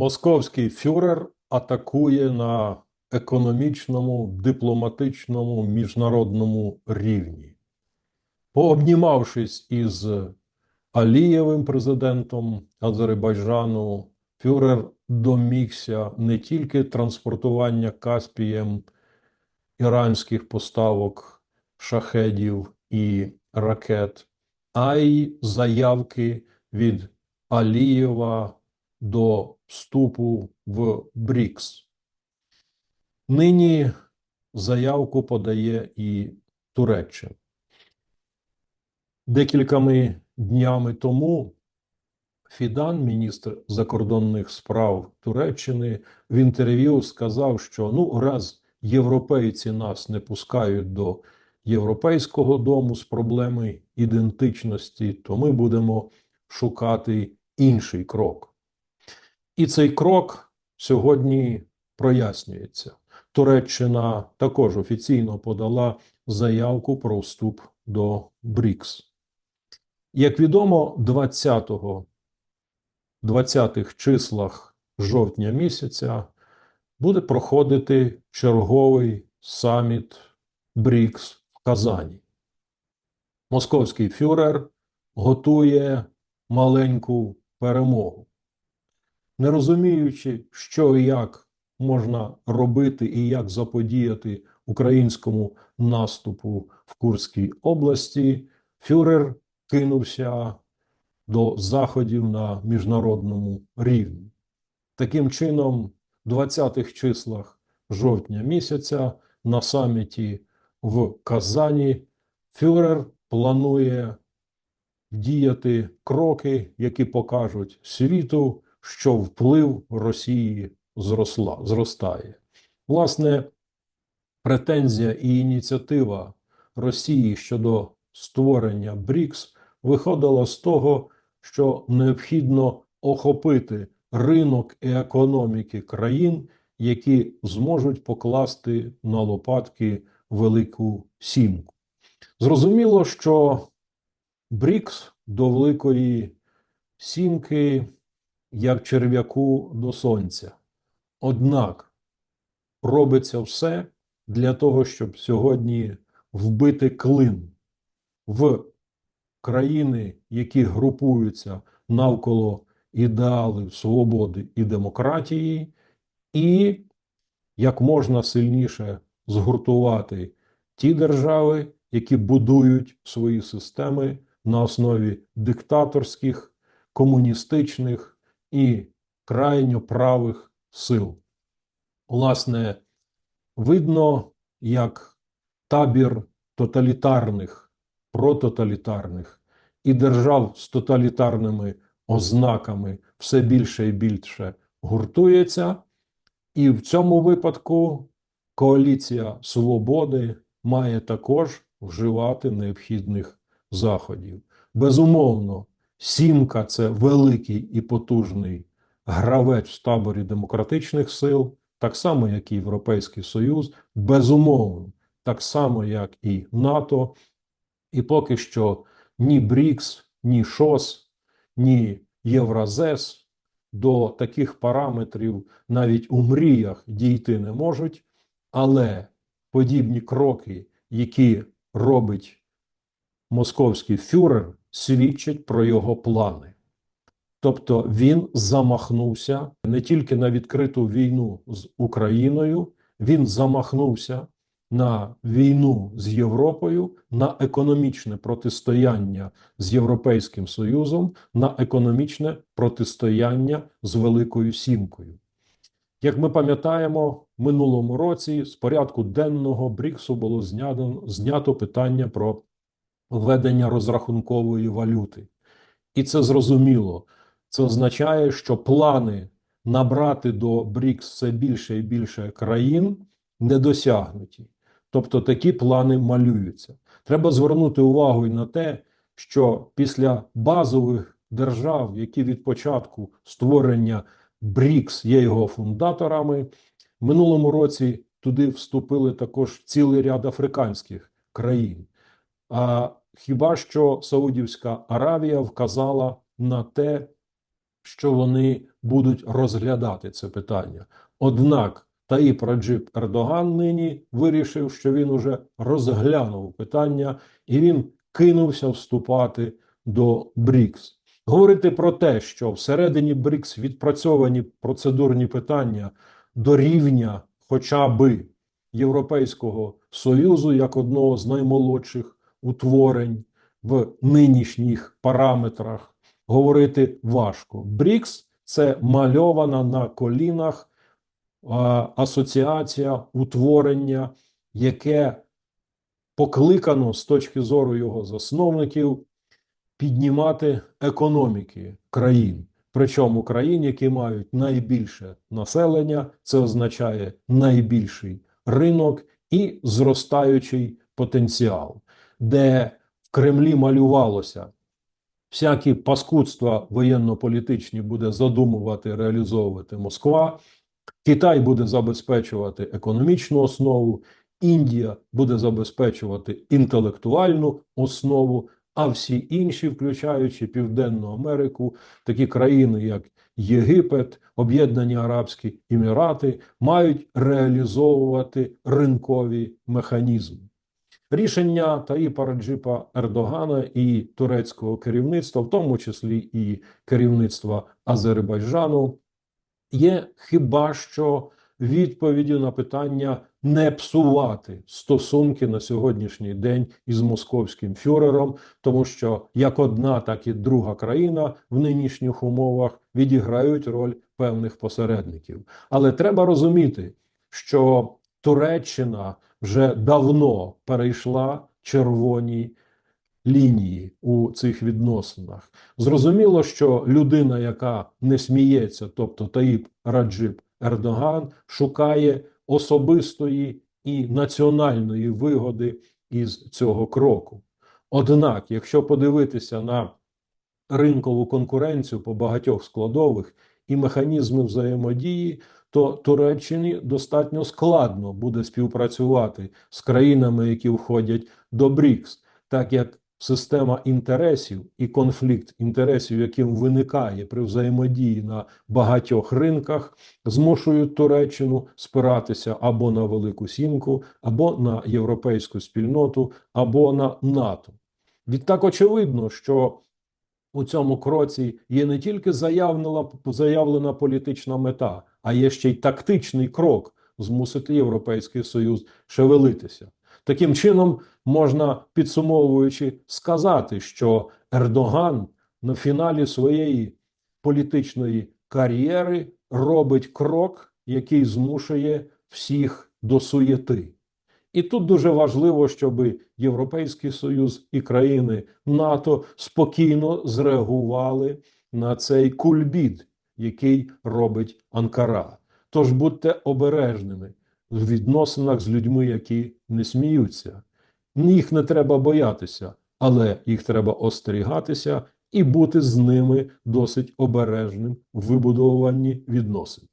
Московський фюрер атакує на економічному, дипломатичному, міжнародному рівні. Пообнімавшись із Алієвим президентом Азербайджану, фюрер домігся не тільки транспортування Каспієм іранських поставок шахедів і ракет, а й заявки від Алієва до вступу в БРІКС. Нині заявку подає і Туреччина. Декількома днями тому Фідан, міністр закордонних справ Туреччини, в інтерв'ю сказав, що ну, раз європейці нас не пускають до європейського дому з проблеми ідентичності, то ми будемо шукати інший крок. І цей крок сьогодні прояснюється. Туреччина також офіційно подала заявку про вступ до БРІКС. Як відомо, 20 20-х числах жовтня місяця буде проходити черговий саміт БРІКС в Казані. Московський фюрер готує маленьку перемогу, не розуміючи, що і як можна робити і як заподіяти українському наступу в Курській області, фюрер кинувся до заходів на міжнародному рівні. Таким чином, в 20-х числах жовтня місяця на саміті в Казані фюрер планує діяти кроки, які покажуть світу, що вплив Росії зросла, зростає. Власне, претензія і ініціатива Росії щодо створення БРІКС виходила з того, що необхідно охопити ринок і економіки країн, які зможуть покласти на лопатки велику сімку. Зрозуміло, що БРІКС до великої сімки, як черв'яку до сонця. Однак робиться все для того, щоб сьогодні вбити клин в країни, які групуються навколо ідеалів свободи і демократії, і як можна сильніше згуртувати ті держави, які будують свої системи на основі диктаторських, комуністичних і крайньо правих сил. Власне, видно, як табір тоталітарних прототалітарних і держав з тоталітарними ознаками все більше і більше гуртується, і в цьому випадку коаліція свободи має також вживати необхідних заходів. Безумовно, сімка це великий і потужний гравець в таборі демократичних сил, так само, як і Європейський Союз, безумовно, так само, як і НАТО, і поки що ні БРІКС, ні ШОС, ні Євразес до таких параметрів навіть у мріях дійти не можуть, але подібні кроки, які робить московський фюрер, свідчать про його плани. Тобто він замахнувся не тільки на відкриту війну з Україною, він замахнувся на війну з Європою, на економічне протистояння з Європейським Союзом, на економічне протистояння з Великою Сімкою. Як ми пам'ятаємо, минулому році з порядку денного Бріксу було знято, знято питання про введення розрахункової валюти. І це зрозуміло. Це означає, що плани набрати до БРІКС все більше і більше країн не досягнуті. Тобто такі плани малюються. Треба звернути увагу і на те, що після базових держав, які від початку створення БРІКС є його фундаторами, минулому році туди вступили також цілий ряд африканських країн. А хіба що Саудівська Аравія вказала на те, що вони будуть розглядати це питання. Однак Таїп Раджип Ердоган нині вирішив, що він уже розглянув питання і він кинувся вступати до БРІКС. Говорити про те, що всередині БРІКС відпрацьовані процедурні питання до рівня хоча би Європейського Союзу як одного з наймолодших утворень в нинішніх параметрах говорити важко. БРІКС це мальована на колінах асоціація утворення, яке покликано з точки зору його засновників піднімати економіки країн. Причому країн, які мають найбільше населення, це означає найбільший ринок і зростаючий потенціал, де в Кремлі малювалося всякі паскудства воєнно-політичні буде задумувати, реалізовувати Москва. Китай буде забезпечувати економічну основу, Індія буде забезпечувати інтелектуальну основу, а всі інші, включаючи Південну Америку, такі країни, як Єгипет, Об'єднані Арабські Емірати, мають реалізовувати ринкові механізми. Рішення Таїпа Раджипа Ердогана і турецького керівництва, в тому числі і керівництва Азербайджану, є хіба що відповіддю на питання не псувати стосунки на сьогоднішній день із московським фюрером, тому що як одна, так і друга країна в нинішніх умовах відіграють роль певних посередників. Але треба розуміти, що Туреччина вже давно перейшла червоні лінії у цих відносинах. Зрозуміло, що людина, яка не сміється, тобто Таїп Раджип Ердоган, шукає особистої і національної вигоди із цього кроку. Однак, якщо подивитися на ринкову конкуренцію по багатьох складових і механізми взаємодії, то Туреччині достатньо складно буде співпрацювати з країнами, які входять до БРІКС, так як система інтересів і конфлікт інтересів, яким виникає при взаємодії на багатьох ринках, змушують Туреччину спиратися або на Велику Сімку, або на європейську спільноту, або на НАТО. Відтак очевидно, що у цьому кроці є не тільки заявлена, заявлена політична мета, а є ще й тактичний крок змусити Європейський Союз шевелитися. Таким чином, можна підсумовуючи сказати, що Ердоган на фіналі своєї політичної кар'єри робить крок, який змушує всіх до суєти. І тут дуже важливо, щоб Європейський Союз і країни НАТО спокійно зреагували на цей кульбіт, який робить Анкара. Тож будьте обережними в відносинах з людьми, які не сміються. Їх не треба боятися, але їх треба остерігатися і бути з ними досить обережним в вибудовуванні відносин.